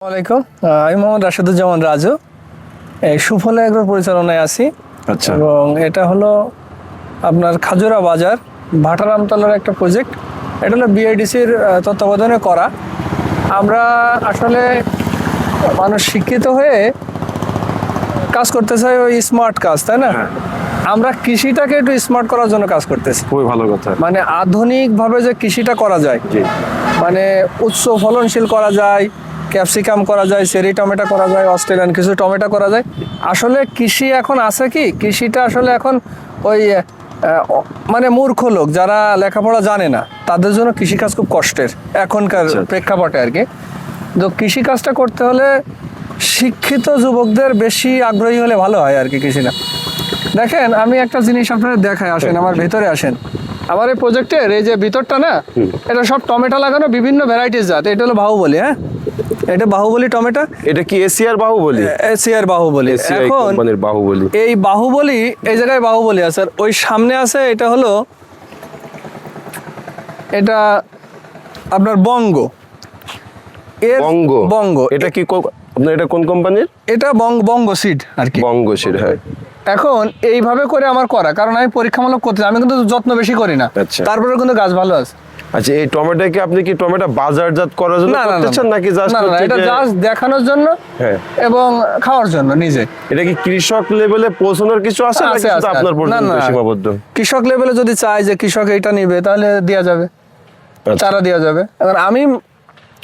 আসসালামাইকুম আমি মোহাম্মদ রাশেদুজ্জামান রাজু। এই সুফল এগ্রোর পরিচালনায় আছি। আচ্ছা। এবং এটা হলো আপনার খাজুরা বাজার ভাটারামতলার একটা প্রজেক্ট এটা হলো বিআইডিসির তত্ত্বাবধানে করা। আমরা আসলে মানুষ শিক্ষিত হয়ে কাজ করতে চাই ওই স্মার্ট কাজ তাই না? হ্যাঁ। আমরা কৃষিটাকে একটু স্মার্ট করার জন্য কাজ করতেছি। খুবই ভালো কথা। মানে আধুনিকভাবে যে কৃষিটা করা যায় মানে উচ্চ ফলনশীল করা যায় ক্যাপসিকাম করা যায় চেরি টমেটো করা যায় অস্ট্রেলিয়ান কিছু টমেটো করা যায়। আসলে কৃষি এখন আছে কি? কৃষিটা আসলে এখন ওই মানে মূর্খ লোক যারা লেখাপড়া জানে না তাদের জন্য কৃষিকাজ খুব কষ্টের এখনকার আচ্ছা। প্রেক্ষাপটে আর কি। তো কৃষিকাজটা করতে হলে শিক্ষিত যুবকদের বেশি আগ্রহী হলে ভালো হয় আর কি কৃষিটা। দেখেন আমি একটা জিনিস আপনারা দেখায় আসেন আমার ভেতরে আসেন। আমার এই প্রজেক্টের এই যে ভিতরটা না এটা সব টমেটো লাগানো বিভিন্ন ভ্যারাইটিস জাত এটা হলো বাহুবলি হ্যাঁ? এটা বাহুবলি টমেটো। এটা কি এশিয়ার বাহুবলি? এসিআর বাহুবলি। এখন বাহুবলি। এই বাহুবলি এই জায়গায় বাহুবলি আছে। আর ওই সামনে আছে এটা হলো এটা আপনার বঙ্গ। এর বঙ্গ। বঙ্গ। এটা কি আপনার এটা কোন কোম্পানির? এটা বঙ্গ বঙ্গ সিড আর কি। বঙ্গশির হ্যাঁ। এখন এইভাবে করে আমার করা কারণ আমি পরীক্ষামূলক করতে আমি কিন্তু যত্ন বেশি করি না। আচ্ছা। তারপরে কিন্তু গাছ ভালো আছে। আচ্ছা এই টমেটো কি আপনি কি টমেটো বাজারজাত করার জন্য করতেছেন নাকি জাস্ট না এটা জাস্ট দেখানোর জন্য হ্যাঁ। এবং খাওয়ার জন্য নিজে। এটা কি কৃষক লেভেলে পৌঁছানোর কিছু আছে নাকি শুধু আপনার পর্যন্ত। সীমাবদ্ধ? কৃষক লেভেলে যদি চায় যে কৃষক এইটা নিবে তাহলে দেওয়া যাবে। আচ্ছা। চারা দেওয়া যাবে। এবার আমি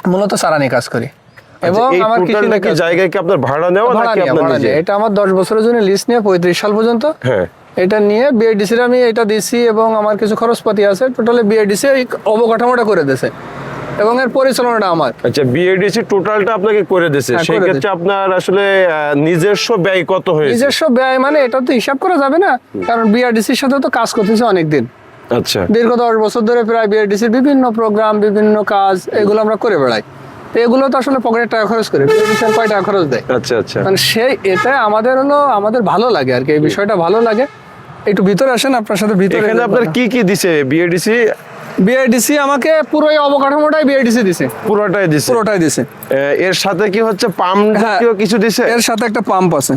মূলত চারা নিয়ে কাজ করি। এবং আচ্ছা, আমার কৃষি টোটালটা নিয়ে কি কাজ- জায়গায় কি আপনার ভাড়া নেওয়া নাকি আপনার নিজে এটা আমার দশ বছরের জন্য লিস্ট নিয়ে পঁয়ত্রিশ সাল পর্যন্ত। হ্যাঁ। এটা নিয়ে বিআইডিসির আমি এটা দিছি এবং আমার কিছু খরচপাতি আছে। টোটালি বিআইডিসি এই অবকাঠামোটা করে দিয়েছে। এবং এর পরিচালনাটা আমার। আচ্ছা বিএডিসি টোটালটা আপনাকে করে দিয়েছে। হ্যাঁ, সেই ক্ষেত্রে আপনার আসলে নিজস্ব ব্যয় কত হয়েছে? নিজস্ব ব্যয় মানে এটা তো হিসাব করা যাবে না। কারণ বিআরডিসির সাথে তো কাজ করতেছে অনেকদিন। আচ্ছা। দীর্ঘ দশ বছর ধরে প্রায় বিআরডিসির বিভিন্ন প্রোগ্রাম বিভিন্ন কাজ এগুলো আমরা করে বেড়াই। এগুলো তো আসলে পকেটের টাকা খরচ করে। বিআরডিসি কয় টাকা খরচ দেয়? আচ্ছা আচ্ছা। মানে সেই এটা আমাদের হলো আমাদের ভালো লাগে আর কি। এই বিষয়টা ভালো লাগে। একটু ভিতরে আসেন আপনার সাথে ভিতরে এখানে আপনার কি কি দিছে? বিএডিসি বিআইডিসি আমাকে পুরো এই অবকাঠামোটাই বিআইডিসি দিছে। পুরোটাই দিছে? পুরোটাই দিছে। এর সাথে কি হচ্ছে পাম হ্যাঁ। জাতীয় কিছু দিছে? এর সাথে একটা পাম্প আছে।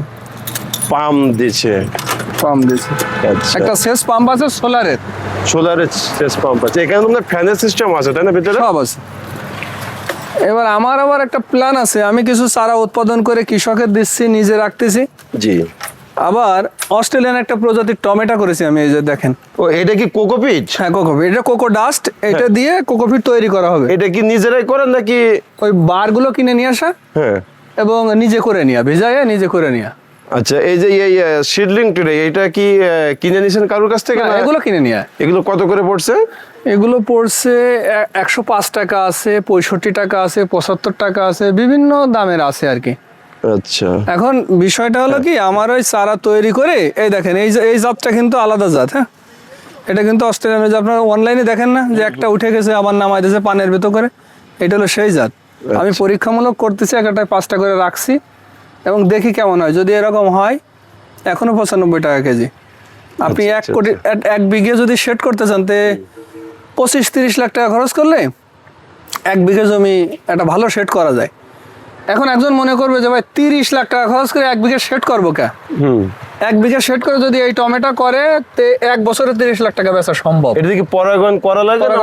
পাম্প দিছে। পাম্প দিছে। আচ্ছা। একটা শেষ পাম্প আছে সোলারের। সোলারের শেষ পাম্প আছে। এখানে তো আপনার ফ্যানের সিস্টেম আছে তাই না ভিতরে? সব আছে। এবার আমার আবার একটা প্ল্যান আছে আমি কিছু চারা উৎপাদন করে কৃষকের দিচ্ছি নিজে রাখতেছি। জি। আবার অস্ট্রেলিয়ান একটা প্রজাতির টমেটো করেছি আমি এই যে দেখেন। ও এটা কি কোকোপিট হ্যাঁ কোকোপিট এটা কোকো ডাস্ট এটা হ্যাঁ। দিয়ে কোকোপিট তৈরি করা হবে। এটা কি নিজেরাই করেন নাকি? ওই বারগুলো কিনে নিয়ে আসা হ্যাঁ। এবং নিজে করে নিয়া ভিজাইয়ে নিজে করে নিয়া। আচ্ছা এই যে এই সিডলিং ট্রে এটা কি কিনে নিয়েছেন কারোর কাছ থেকে না এগুলো কিনে নিয়ে। এগুলো কত করে পড়ছে? এগুলো পড়ছে একশো পাঁচ টাকা আছে পঁয়ষট্টি টাকা আছে পঁচাত্তর টাকা আছে বিভিন্ন দামের আছে আর কি। আচ্ছা। এখন বিষয়টা হলো কি আমার ওই চারা তৈরি করে এই দেখেন এই যে- এই জাতটা কিন্তু আলাদা জাত হ্যাঁ? এটা কিন্তু অস্ট্রেলিয়ান যে আপনারা অনলাইনে দেখেন না যে একটা উঠে গেছে আবার নামাই দিয়েছে পানের ভেতর করে এটা হলো সেই জাত। আমি পরীক্ষামূলক করতেছি একটায় পাঁচটা করে রাখছি এবং দেখি কেমন হয়। যদি এরকম হয় এখনও পঁচানব্বই টাকা কেজি। আপনি এক আচ্ছা, কোটি এক- বিঘে যদি শেড করতে চান তে পঁচিশ তিরিশ লাখ টাকা খরচ করলে এক বিঘে জমি একটা ভালো শেড করা যায়। এখন একজন মনে করবে যে ভাই তিরিশ লাখ টাকা খরচ করে এক বিঘে শেড করব কে? এক বিঘা শেড করে যদি এই টমেটো করে তে এক বছরে তিরিশ লাখ টাকা বেচা সম্ভব। এটা কি পরাগন করা লাগবে না,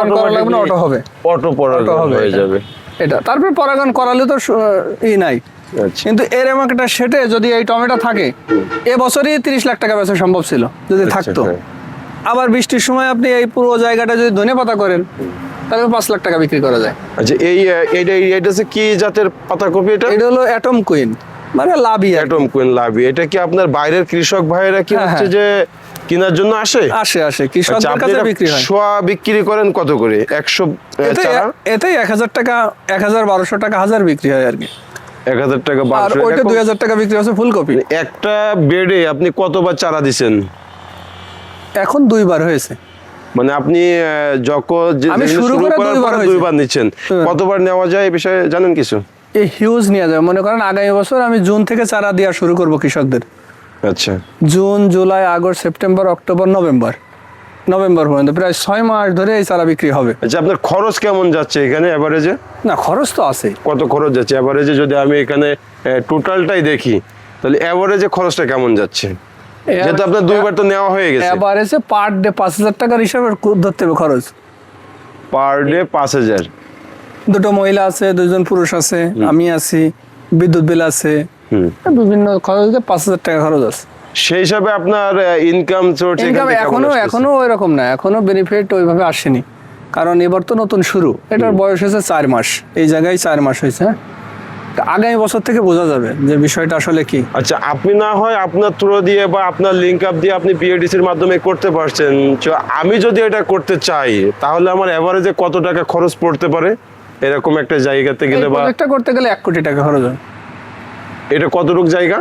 auto হবে। অটো পরাগন হবে হয়ে যাবে। এটা। তারপরে পরাগন করালে তো ই নাই। আচ্ছা। কিন্তু এর একটা সেটে যদি এই টমেটো থাকে এ বছরই তিরিশ লাখ টাকা বেচা সম্ভব ছিল যদি আচ্ছা, থাকতো। হ্যাঁ। আবার বৃষ্টির সময় আপনি এই পুরো জায়গাটা যদি ধনে পাতা করেন তাহলে পাঁচ লাখ টাকা বিক্রি করা যায়। আচ্ছা এই এটা হচ্ছে কি জাতের পাতাকপি এটা? এটা হলো অ্যাটম কুইন মানে লাভই অ্যাটম কুইন লাভি। এটা কি আপনার বাইরের কৃষক ভাইয়েরা কি হ্যাঁ, হচ্ছে হ্যাঁ। যে কেনার জন্য আসে? আসে আসে। আচ্ছা কৃষকদের কাছে বিক্রি হয়। শোয়া বিক্রি করেন কত করে? একশো এতে চারা? এতেই এক হাজার টাকা এক হাজার বারোশো টাকা হাজার বিক্রি হয় আর কি। এক হাজার টাকা আর ওইটা টাকা দুই হাজার টাকা বিক্রি হচ্ছে ফুলকপি। একটা বেডে আপনি কতবার চারা দিছেন? এখন দুইবার হয়েছে। মানে আপনি যখন শুরু করার দুইবার নিচ্ছেন কতবার নেওয়া যায় এই বিষয়ে জানেন কিছু? এই হিউজ নিয়ে যাবে মনে করেন আগামী বছর আমি জুন থেকে চারা দেওয়া শুরু করব কৃষকদের। আচ্ছা। June July August September October November. November পর্যন্ত প্রায় ছয় মাস ধরে এই চারা বিক্রি হবে। আচ্ছা আপনার খরচ কেমন যাচ্ছে এখানে অ্যাভারেজে না খরচ তো আছেই কত খরচ যাচ্ছে? অ্যাভারেজে যদি আমি এখানে টোটালটাই দেখি তাহলে অ্যাভারেজে খরচটা কেমন যাচ্ছে? যেহেতু আপনার দুইবার তো নেওয়া হয়ে গেছে। এভারেজে পার ডে পাঁচ হাজার টাকার হিসাবে ধরতে হবে খরচ। পার ডে পাঁচ হাজার। দুটো মহিলা আছে দুজন পুরুষ আছে আমি আছি বিদ্যুৎ বিল আছে। বিভিন্ন খরচ পাঁচ হাজার টাকা খরচ আছে। সেই হিসাবে আপনার ইনকাম সোর্স ইনকাম এখনও এখনও ওই রকম না এখনও বেনিফিট ওইভাবে আসেনি। কারণ এবার তো নতুন শুরু। এটার বয়স হয়েছে চার মাস। এই জায়গায় চার মাস হয়েছে হ্যাঁ? আগামী বছর থেকে বোঝা যাবে যে বিষয়টা আসলে কি। আচ্ছা আপনি না হয় আপনার থ্রো দিয়ে বা আপনার লিঙ্ক আপ দিয়ে আপনি বিএডিসির মাধ্যমে করতে পারছেন। আমি যদি এটা করতে চাই তাহলে আমার এভারেজে কত টাকা খরচ পড়তে পারে? এরকম একটা জায়গাতে গেলে বা একটা করতে গেলে এক কোটি টাকা খরচ হয়। এটা কতটুক জায়গা?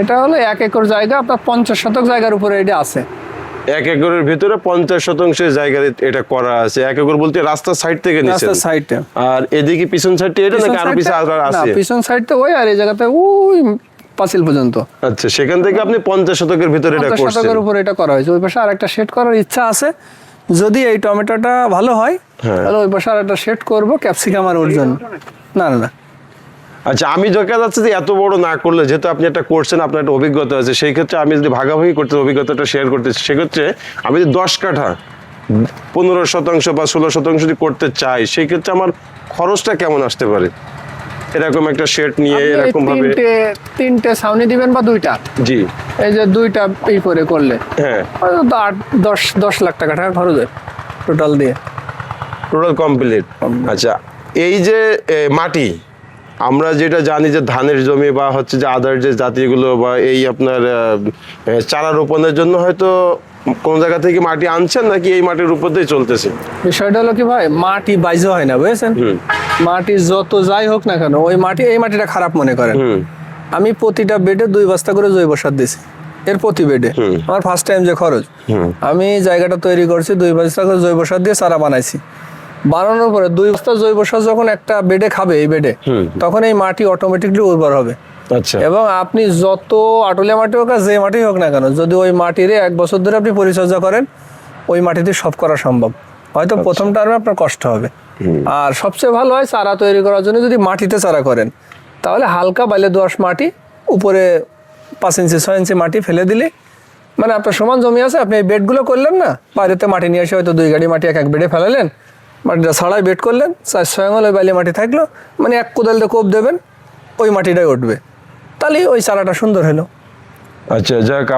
এটা হলো এক একর জায়গা আপনার পঞ্চাশ শতক জায়গার উপরে এটা আছে। এক একরের ভিতরে পঞ্চাশ শতাংশের জায়গা এটা করা আছে। এক একর বলতে রাস্তার সাইড থেকে রাস্তার সাইডে আর এদিকে পিছন সাইডটা এটা নাকি আরও পিছনে আছে? পিছন সাইডটা ওই আর এই জায়গাতে ওই পাঁচিল পর্যন্ত। আচ্ছা সেখান থেকে আপনি পঞ্চাশ শতকের ভিতরে এটা করছেন শতকের উপরে এটা করা হয়েছে। ওই পাশে আর একটা শেড করার ইচ্ছা আছে। যদি এই টমেটোটা ভালো হয় হ্যাঁ। তাহলে ওই পাশে আর একটা শেড করব ক্যাপসিকাম আর ওর জন্য না না না। আচ্ছা আমি দেখা যাচ্ছে যে এত বড় না করলে যেহেতু আপনি একটা করছেন আপনার একটা অভিজ্ঞতা আছে সেই ক্ষেত্রে আমি যদি ভাগাভাগি করতে অভিজ্ঞতাটা শেয়ার করতে সেক্ষেত্রে আমি যদি দশ কাঠা পনেরো শতাংশ বা ষোলো শতাংশ যদি করতে চাই সেই ক্ষেত্রে আমার খরচটা কেমন আসতে পারে? এরকম একটা শেড নিয়ে এরকম ভাবে তিনটে ছাউনি দিবেন বা দুইটা? জি। এই যে দুইটা এই করে করলে? হ্যাঁ। তো আট দশ দশ লাখ টাকা টাকা খরচ হয় টোটাল দিয়ে। টোটাল কমপ্লিট আচ্ছা এই যে মাটি আমরা যেটা জানি যে ধানের জমি বা হচ্ছে যে আদার যে জাতিগুলো বা এই আপনার চারা রোপণের জন্য হয়তো কোন জায়গা থেকে মাটি আনছেন নাকি এই মাটির উপর দিয়ে চলতেছে? বিষয়টা হলো কি ভাই মাটি বাইজে হয় না বুঝেছেন? মাটি যত যাই হোক না কেন ওই মাটি এই মাটিটা খারাপ মনে করেন। আমি প্রতিটা বেডে দুই বস্তা করে জৈব সার দিছি এর প্রতি বেডে। আমার ফার্স্ট টাইম যে খরচ। আমি জায়গাটা তৈরি করছি দুই বস্তা করে জৈব সার দিয়ে চারা বানাইছি। বানানোর পরে দুই বস্তা জৈব সার যখন একটা বেডে খাবে এই বেডে তখন এই মাটি অটোমেটিকলি উর্বর হবে। আচ্ছা। এবং আপনি যত আটলিয়া মাটি হোক আর যে মাটি হোক না কেন যদি ওই মাটির এক বছর ধরে আপনি পরিচর্যা করেন ওই মাটিতে সব করা সম্ভব। হয়তো প্রথম টার্মে আপনার কষ্ট হবে। আর সবচেয়ে ভালো হয় চারা তৈরি করার জন্য যদি মাটিতে চারা করেন তাহলে হালকা বাইলে দোয়াশ মাটি উপরে পাঁচ ইঞ্চি ছয় ইঞ্চি মাটি ফেলে দিলে মানে আপনার সমান জমি আছে আপনি এই বেডগুলো করলেন না বাইরেতে মাটি নিয়ে এসে হয়তো দুই গাড়ি মাটি এক এক বেডে ফেলালেন মাটিটা ছাড়াই বেট করলেন, চার ছয় ওই বালি মাটি থাকল মানে এক কোদাল দিয়ে কোপ দেবেন, ওই মাটিটাই উঠবে। তাহলে ওই চারাটা সুন্দর হলো। আচ্ছা যাক